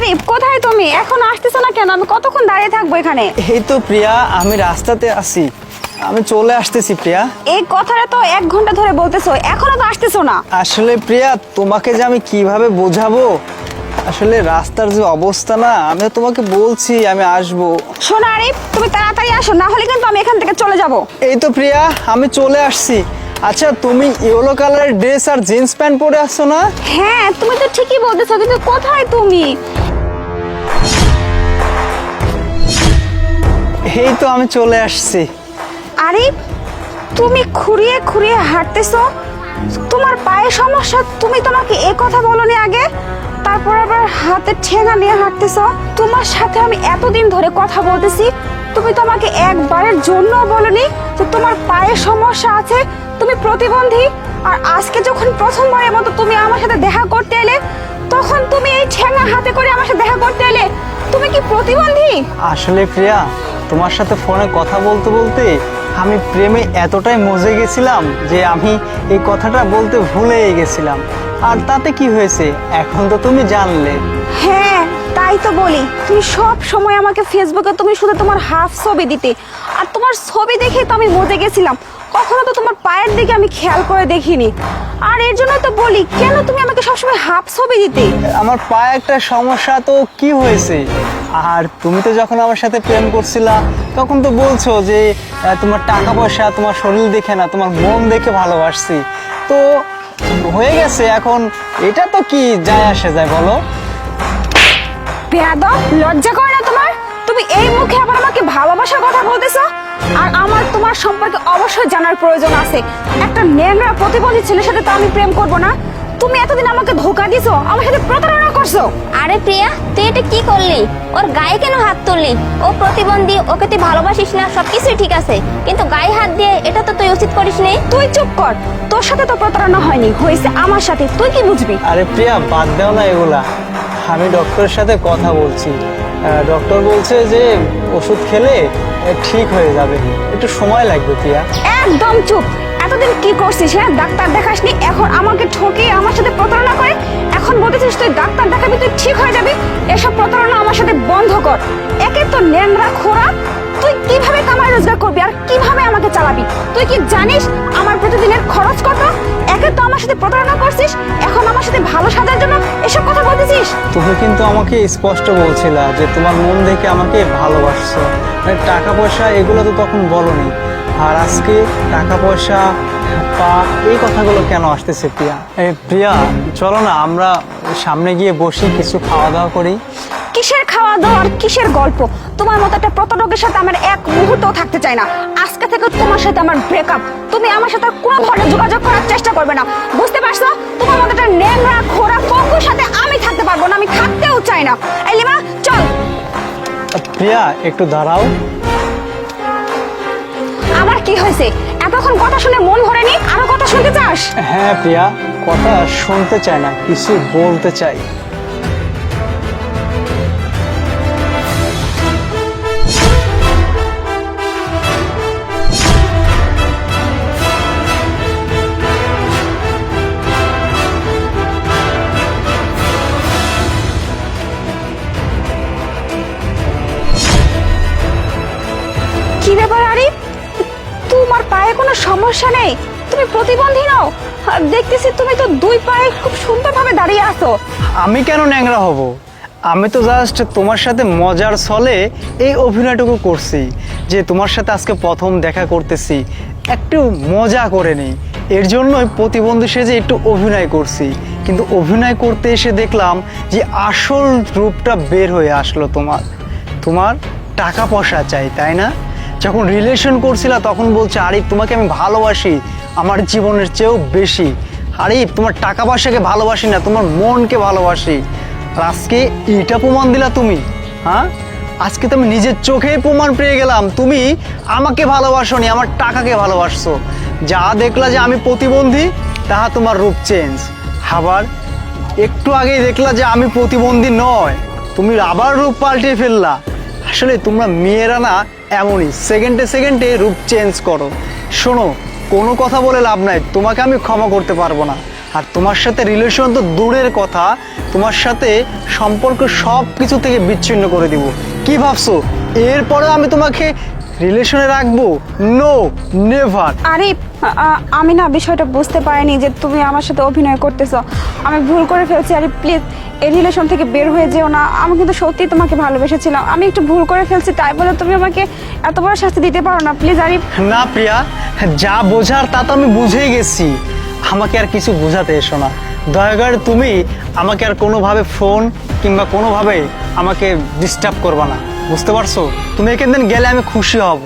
আরিফ কোথায় তুমি? এখন আসতেছো না কেন? আমি কতক্ষণ দাঁড়িয়ে থাকব এখানে? এই তো প্রিয়া আমি রাস্তাতে আছি। আমি চলে আসতেছি প্রিয়া। এই কথাটা তো এক ঘণ্টা ধরে বলতেছো এখনও তো আসতেছো না। আসলে প্রিয়া তোমাকে যে আমি কীভাবে বোঝাবো? আসলে রাস্তার যে অবস্থা না আমি তোমাকে বলছি আমি আসব। শোনো আরিফ তুমি তাড়াতাড়ি আসো না হলে কিন্তু আমি এখান থেকে চলে যাব। এই তো প্রিয়া আমি চলে আসছি। আচ্ছা তুমি ইয়েলো কালারের ড্রেস আর জিন্স প্যান্ট পরে আসছো না? হ্যাঁ তুমি তো ঠিকই বলতেছো কিন্তু কোথায় তুমি? এই তো আমি চলে আসছি। আরে তুমি খুঁড়িয়ে খুঁড়িয়ে হাঁটতেছো? তোমার পায়ে সমস্যা তুমি তোমাকে এ কথা বলনি আগে? তারপর আবার হাতে ঠেঙা নিয়ে হাঁটতেছো? তোমার সাথে আমি এতদিন ধরে কথা বলতেছি তুমি তোমাকে একবারের জন্য বলনি যে তোমার পায়ে সমস্যা আছে তুমি প্রতিবন্ধী। আর আজকে যখন প্রথমবারের মতো তুমি আমার সাথে দেখা করতে এলে তখন তুমি এই ঠেঙা হাতে করে আমার সাথে দেখা করতে এলে তুমি কি প্রতিবন্ধী? আসলে প্রিয়া তোমার সাথে ফোনে কথা বলতে বলতে আমি প্রেমে এতটাই মজে গেছিলাম যে আমি এই কথাটা বলতে ভুলেই গেছিলাম। আর তাতে কি হয়েছে? এখন তো তুমি জানলে। হ্যাঁ তাই তো বলি। তুমি সব সময় আমাকে ফেসবুকে তুমি শুধু তোমার হাফ ছবি দিতে। আর তোমার ছবি দেখে তো আমি মজে গেছিলাম। কখনো তো তোমার পায়ের দিকে আমি খেয়াল করে দেখিনি। আর এর জন্য তো বলি কেন তুমি আমাকে সবসময় হাফ ছবি দিতে? আমার পায়ে একটা সমস্যা তো কি হয়েছে? আর তুমি তো যখন আমার সাথে প্রেম করছিলা, তখন তো বলছো যে তোমার টাকা পয়সা তোমার শরীর দেখে না, তোমার মন দেখে ভালোবাসছি। তো হয়ে গেছে, এখন এটা তো কি যায় আসে যায় বলো? লজ্জা করে না তোমার? তুমি এই মুখে আবার আমাকে ভালোবাসার কথা বলতেছো? আর আমার তোমার সম্পর্কে অবশ্যই জানার প্রয়োজন আছে। একটা নেংরা প্রতিবন্ধী ছেলের সাথে তো আমি প্রেম করব না। তুমি এতদিন আমাকে ধোকা দিছো আমার সাথে প্রতারণা করছ। আরে প্রিয়া তুই এটা কি করলি? ওর গায়ে কেন হাত তুললি? ও প্রতিবন্ধী ওকে তুই ভালোবাসিস না সবকিছুই ঠিক আছে। কিন্তু গায়ে হাত দিয়ে এটা তো তুই উচিত করিস নি। তুই চুপ কর তোর সাথে তো প্রতারণা হয়নি হয়েছে আমার সাথে। তুই কি বুঝবি? আরে প্রিয়া বাদ দাও না এগুলা। আমি ডক্টরের সাথে কথা বলছি। আহ, ডক্টর বলছে যে ওষুধ খেলে ঠিক হয়ে যাবে। একটু সময় লাগবে প্রিয়া। একদম চুপ। এতদিন কি করছিস হ্যাঁ? ডাক্তার দেখাসনি, এখন আমাকে ঠকিয়ে আমার সাথে প্রতারণা করে? এখন বলতেছিস তুই ডাক্তার দেখাবি, তুই ঠিক হয়ে যাবি? এসব প্রতারণা আমার সাথে বন্ধ কর। একে তো ন্যাংরা খোরা তুই কীভাবে কামাই রোজগার করবি আর কীভাবে আমাকে চালাবি? তুই কি জানিস আমার প্রতিদিনের খরচ কত? একে তো আমার সাথে প্রতারণা করছিস, এখন আমার সাথে ভালো সাজার জন্য এসব কথা বলতেছিস? তুমি কিন্তু আমাকে স্পষ্ট বলছিলা যে তোমার মন দেখে আমাকে ভালোবাসছো। মানে টাকা পয়সা এগুলো তো তখন বলনি। আর আজকে টাকা পয়সা পা এই কথাগুলো কেন আসতেছে প্রিয়া? প্রিয়া চলো না আমরা সামনে গিয়ে বসি কিছু খাওয়া দাওয়া করি। কিসের খাওয়া দাওয়া আর কিসের গল্প? তোমার মতো একটা প্রতারকের সাথে আমার এক মুহূর্তও থাকতে চাই না। আজকে থেকে তোমার সাথে আমার ব্রেকআপ তুমি আমার সাথে কোনো ধরনের যোগাযোগ করার চেষ্টা করবে না। বুঝতে পারছ? তোমার মতো একটা নেংরা খোরা পঙ্কুর সাথে আমি থাকতে পারব না আমি থাকতেও চাই না। এই লিমা চল। প্রিয়া একটু দাঁড়াও। হয়েছে? এতক্ষণ কথা শুনে মন ভরেনি? আরও কথা শুনতে চাস? হ্যাঁ প্রিয়া, কথা শুনতে চায় না, কিছু বলতে চাই। সমস্যা নেই। তুমি প্রতিবন্ধী নও। দেখতেছি তুমি তো দুই পায়ে খুব সুন্দরভাবে দাঁড়িয়ে আছো। আমি কেন ন্যাংরা হব? আমি তো জাস্ট তোমার সাথে মজার ছলে এই অভিনয়টুকু করছি, যে তোমার সাথে আজকে প্রথম দেখা করতেছি, একটু মজা করে নিই। এর জন্যই প্রতিবন্ধী সেজে একটু অভিনয় করছি। কিন্তু অভিনয় করতে এসে দেখলাম যে আসল রূপটা বের হয়ে আসলো তোমার। তোমার টাকা পয়সা চাই, তাই না? যখন রিলেশন করছিলা, তখন বলছে, আরিফ, তোমাকে আমি ভালোবাসি, আমার জীবনের চেয়েও বেশি। আরিফ, তোমার টাকা পয়সাকে ভালোবাসি না, তোমার মনকে ভালোবাসি। আর আজকে এটা প্রমাণ দিলা তুমি হ্যাঁ? আজকে তো আমি নিজের চোখেই প্রমাণ পেয়ে গেলাম। তুমি আমাকে ভালোবাসোনি, আমার টাকাকে ভালোবাসছো। যা দেখলা যে আমি প্রতিবন্ধী, তাহা তোমার রূপ চেঞ্জ আবার একটু আগেই দেখলা যে আমি প্রতিবন্ধী নয়, তুমি আবার রূপ পাল্টে ফেললা। আসলে তোমরা মেয়েরা না এমনই সেকেন্ডে সেকেন্ডে রূপ চেঞ্জ করো। শোনো, কোনো কথা বলে লাভ নাই, তোমাকে আমি ক্ষমা করতে পারব না। আর তোমার সাথে রিলেশন তো দূরের কথা, তোমার সাথে সম্পর্ক সব কিছু থেকে বিচ্ছিন্ন করে দিব। কি ভাবছ? এরপরে আমি তোমাকে রিলেশনে রাখব? নো নেভার আরে আমি না বিষয়টা বুঝতে পারিনি যে তুমি আমার সাথে অভিনয় করতেছো। আমি ভুল করে ফেলছি, আরে প্লিজ এই রিলেশন থেকে বের হয়ে যেও না। আমি কিন্তু সত্যি তোমাকে ভালোবেসেছিলাম। আমি একটু ভুল করে ফেলছি, তাই বলে তুমি আমাকে এত বড় শাস্তি দিতে পারো না। প্লিজ আরিফ না, প্রিয়া, যা বোঝার তা তো আমি বুঝেই গেছি। আমাকে আর কিছু বোঝাতে এসো না। দয়া করে তুমি আমাকে আর কোনোভাবে ফোন কিংবা কোনোভাবে আমাকে ডিস্টার্ব করবা না। বুঝতে পারছ? তুমি এখান দিন গেলে আমি খুশি হব।